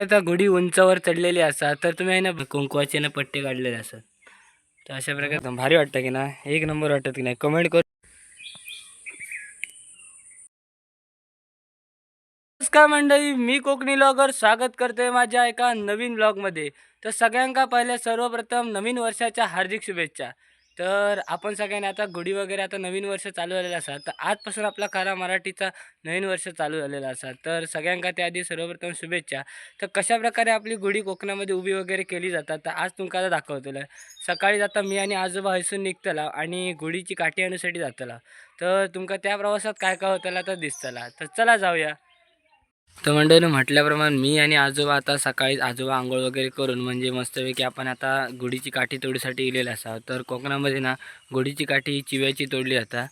आता गुढी उंचावर चढलेली असा तर तुम्ही आहे ना कुंकवाचे ना पट्टे काढलेले असतात तर अशा प्रकारे भारी वाटतं की ना एक नंबर वाटत की नाही. कमेंट करू. नमस्कार मंडळी मी कोकणी ब्लॉगर स्वागत करतोय माझ्या एका नवीन ब्लॉगमध्ये तर सगळ्यांका पहिल्या सर्वप्रथम नवीन वर्षाच्या हार्दिक शुभेच्छा. तर आपण सगळ्यांनी आता गुढी वगैरे आता नवीन वर्ष चालू झालेलं असा तर आजपासून आपला खरा मराठीचा नवीन वर्ष चालू झालेला असा. तर सगळ्यांका त्याआधी सर्वप्रथम शुभेच्छा. तर कशा प्रकारे आपली गुढी कोकणामध्ये उभी वगैरे केली जातात तर आज तुमका आता दाखवतलं. सकाळी जाता मी आणि आजोबा हैसून निघतला आणि गुढीची काठी आणूसाठी जातला. तर तुमका त्या प्रवासात काय काय होतला तर दिसतला. तर चला जाऊया. तर मंडळी म्हटल्याप्रमाणे मी आणि आजोबा आता सकाळी आजोबा आंघोळ वगैरे करून म्हणजे मस्तपैकी आपण आता गुढीची काठी तोडीसाठी गेलेला असा. तर कोकणामध्ये ना गुढीची काठी ही चिव्याची तोडली जाता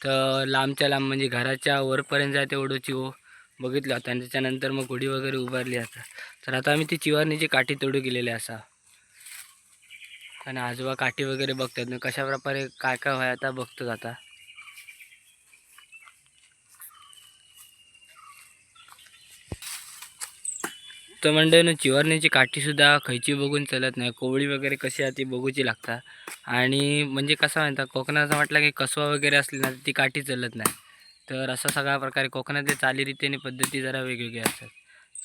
तर लांबच्या लांब म्हणजे घराच्या वरपर्यंत जाते तेवढं चिव. बघितलं होतं आणि त्याच्यानंतर मग गुढी वगैरे उभारली जाता तर आता आम्ही ती चिवारणीची काठी तोडू गेलेली असा. आणि आजोबा काठी वगैरे बघतात. ना कशा प्रकारे काय काय व्हाय आता बघतो आता. तर मंडळीनं चिवरण्याची काठीसुद्धा खयची बघून चलत नाही. कोवळी वगैरे कशी आहे ती बघूची लागता. आणि म्हणजे कसं म्हणतात कोकणाचं म्हटलं की कसवा वगैरे असली ना ती काठी चलत नाही. तर असा सगळ्या प्रकारे कोकणातल्या चालीरीती आणि पद्धती जरा वेगवेगळ्या असतात.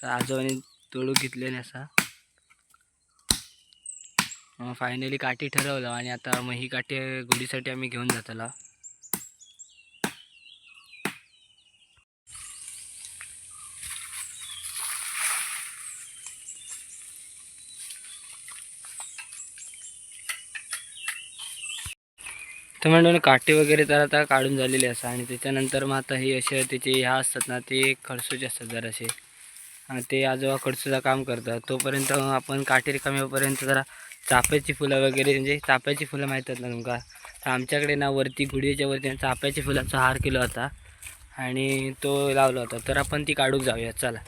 तर आजोबांनी तोडू घेतले नाही असा. फायनली काठी ठरवलं आणि आता मग ही काठी गुढीसाठी आम्ही घेऊन जातला. तर म्हणून काटे वगैरे तर आता काढून झालेली असतात आणि त्याच्यानंतर मग आता हे असे त्याचे ह्या असतात ना ते खडसूचे असतात जरासे. ते आजोबा खडसूचं काम करतात. तोपर्यंत आपण काटे रिकामेपर्यंत जरा चाफ्याची फुलं वगैरे म्हणजे चाफ्याची फुलं माहीत आहेत ना तुमका? तर आमच्याकडे ना वरती गुढीच्या वरती चाफ्याच्या फुलाचा हार केला होता. आणि तो लावला होता. तर आपण ती काढूक जाऊया. चला.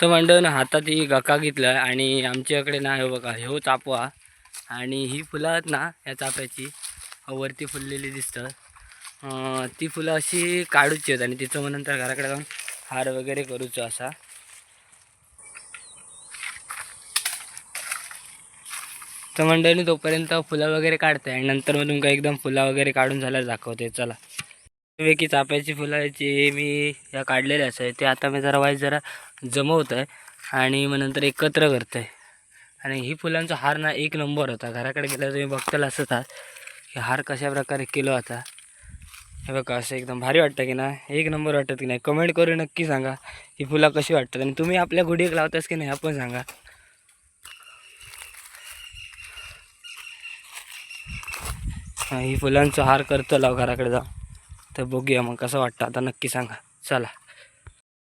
तर मंडळीनं हातात ही गका घेतला आणि आमच्याकडे ना हे बघा हो चापवा. आणि ही फुलं आहेत ना या चाफ्याची. वरती फुललेली दिसतं. ती फुलं अशी काढूची आहेत आणि तिचं मग नंतर घराकडे जाऊन हार वगैरे करूचो असा. तर मंडळी तोपर्यंत फुलं वगैरे काढते आणि नंतर मग तुमका एकदम फुलं वगैरे काढून झाल्यावर दाखवते. चला. पैकी चाप्याची फुलं फुलाची मी या काढलेले असं ते आता मी जरा वाईस जरा जमवत आहे आणि मग नंतर एकत्र करत आहे आणि ही फुलांचा हार ना एक नंबर होता. घराकडे गेल्यावर तुम्ही बघताल असं होता की हार कशा प्रकारे केला होता हे बघा असं एकदम भारी वाटतं की ना? एक नंबर वाटतं की नाही? कमेंट करून नक्की सांगा ही फुलं कशी वाटतात आणि तुम्ही आपल्या गुढीक लावतास की नाही आपण सांगा. ही फुलांचा हार करतो लाव घराकडे जाऊ तर बघूया मग कसं वाटतं आता नक्की सांगा. चला.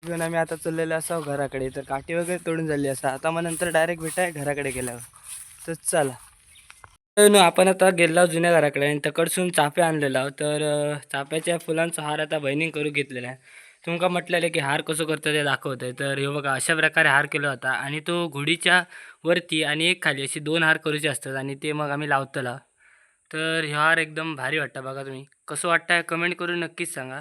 घेऊन आम्ही आता चाललेलो असावं घराकडे तर काठी वगैरे तोडून झाली असं. आता मग नंतर डायरेक्ट भेटाय घराकडे गेल्यावर. तर चला. आपण आता गेलो जुन्या घराकडे आणि तकडसून चाफे आणलेला आहोत. तर चाफ्याच्या फुलांचा हार आता बहिणीने करून घेतलेला आहे. तुमका म्हटलेलं की हार कसं करतं ते दाखवत आहे तर हे बघा अशा प्रकारे हार केला होता आणि तो घोडीच्या वरती आणि एक खाली अशी दोन हार करूचे असतात आणि ते मग आम्ही लावतला. तर हे हार एकदम भारी वाटतं बघा तुम्ही. कसं वाटतं कमेंट करून नक्कीच सांगा.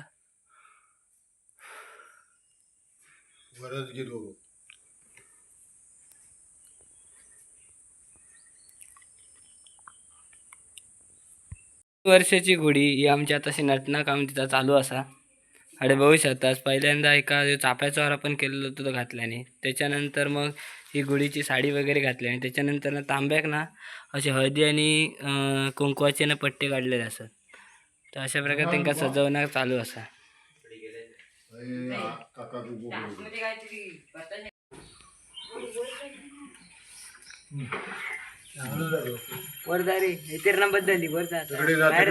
वर्षाची घोडी ही आमची आता अशी नटना काम तिथं चालू असा. आणि बघू शकतास पहिल्यांदा एका जो चाफ्याचा आपण केलेलं होतं तो घातल्याने. त्याच्यानंतर मग ही गुढीची साडी वगैरे घातली आणि त्याच्यानंतर ना तांब्याक ना असे हळदी आणि कुंकवाचे ना पट्टे काढलेले असतात तर अशा प्रकारे त्यांना सजवणं चालू असा.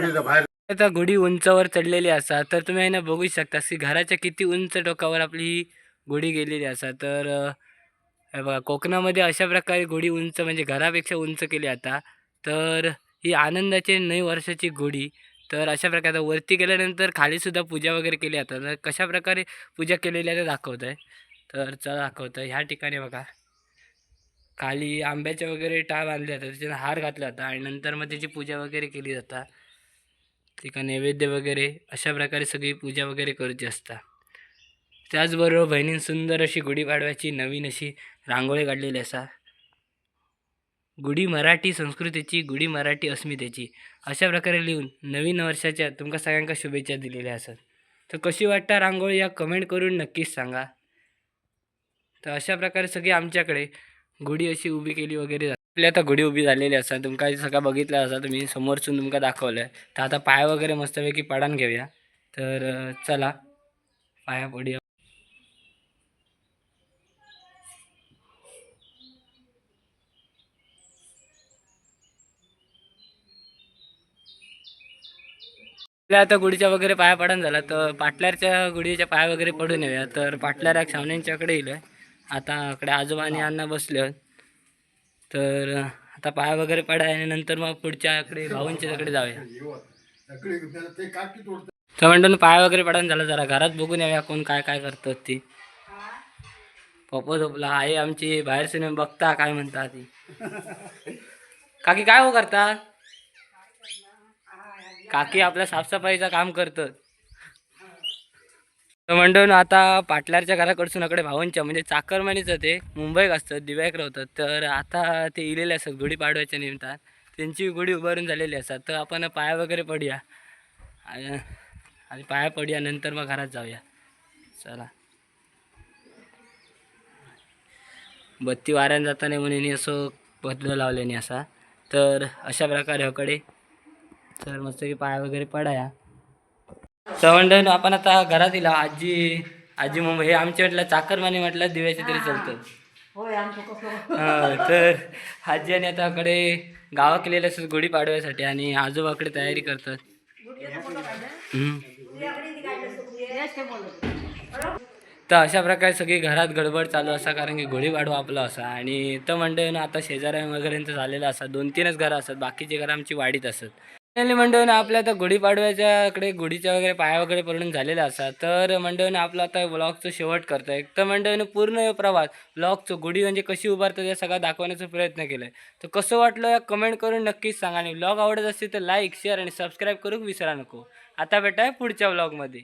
जा बाहेर आता गुढी उंचावर चढलेली असा तर तुम्ही आहे ना बघू शकता. की घराच्या किती उंच टोकावर आपली ही गुढी गेलेली असा तर हे बघा कोकणामध्ये अशा प्रकारे गुढी उंच म्हणजे घरापेक्षा उंच केली आता तर ही आनंदाची नई वर्षाची गुढी तर अशा प्रकारे आता वरती गेल्यानंतर खालीसुद्धा पूजा वगैरे केली जातात तर कशा प्रकारे पूजा केलेली आहे ते दाखवत आहे तर चला दाखवतं ह्या ठिकाणी बघा. खाली आंब्याच्या वगैरे टाळ बांधले जातात त्याच्यानं हार घातला जाता आणि नंतर मग त्याची पूजा वगैरे केली जातात तिका नैवेद्य वगैरे अशा प्रकारे सगळी पूजा वगैरे करायची असतात त्याचबरोबर बहिणीन सुंदर अशी गुढीपाडव्याची नवीन अशी रांगोळी काढलेली असा. गुढी मराठी संस्कृतीची गुढी मराठी अस्मितेची अशा प्रकारे लिहून नवीन वर्षाच्या तुमका सगळ्यांका शुभेच्छा दिलेल्या असत. तर कशी वाटता रांगोळी या कमेंट करून नक्कीच सांगा. तर अशा प्रकारे सगळी आमच्याकडे गुढी अशी उभी केली वगैरे आपली आता गुढी उभी झालेली असा तुमका सगळं बघितलं असा तुम्ही समोरसून तुमका दाखवलं आहे तर आता पाय वगैरे मस्तपैकी पाडान घेऊया. तर चला. पाया पडूया. आपल्या आता गुढीच्या वगैरे पाया पडून झाला. तर पाटल्यारच्या गुढीच्या पाया वगैरे पडून येऊया. तर पाटल्यार एक सावण्यांच्याकडे येईल. आता इकडे आजोबा आणि अण्णा बसले. तर आता पाया वगैरे पडाय आणि नंतर मग पुढच्या इकडे भाऊंच्या तिकडे जाऊया. तर म्हणतो पाय वगैरे पडून झाला जरा घरात बघून येऊया कोण काय काय करतात ती. पप्पा झोपला आई आमची बाहेर सिनेमा बघता काय म्हणता ती. काकी काय हो करता? काकी आपल्या साफसफाईचं काम करतात तर म्हणून आता पाटलारच्या घराकडसून इकडे भावांच्या म्हणजे चाकरमानीचं ते मुंबईक असतं दिव्याक राहतात तर आता ते इलेले असतात गुढी पाडव्याच्या निमित्तान. त्यांची गुढी उभारून झालेली असतात. तर आपण पाया वगैरे पडूया. आणि आणि पाया पडूया नंतर मग घरात जाऊया. चला. बत्ती वाऱ्यान जाताना म्हणून असं बदल लावल्याने असा. तर अशा प्रकारे हकडे तर मस्त की पाया वगैरे पडाया. सवंडन आपण आता घरात येला आजी आजी मुंबई हे आमच्या म्हटलं चाकरमानी म्हटलं दिव्याचे तरी चालतं. हा, तर आजी आणि आता कडे गावा केलेले असतात गुढी पाडव्यासाठी आणि आजोबाकडे तयारी करतात. तर अशा प्रकारे सगळी घरात गडबड चालू असा कारण की गुढी पाडवा आपला असा आणि तर मंडळी आता शेजाऱ्या वगैरेंचं झालेलं असतात दोन तीनच घरं असतात बाकीची घरं आमची वाढीत असतात. आणि मंडळीनं आपल्या आता गुढीपाडव्याच्या इकडे गुढीच्या वगैरे पाया वगैरे पडून झालेला असा तर मंडळीनं आपला आता ब्लॉगचं शेवट करतोय. तर मंडळीनं पूर्ण प्रवास ब्लॉगचं गुढी म्हणजे कशी उभारतं ते सगळं दाखवण्याचा प्रयत्न केला आहे तर कसं वाटलं या कमेंट करून नक्कीच सांगा आणि ब्लॉग आवडत असतील तर लाईक शेअर आणि सबस्क्राईब करून विसरा नको. आता भेटाय पुढच्या ब्लॉगमध्ये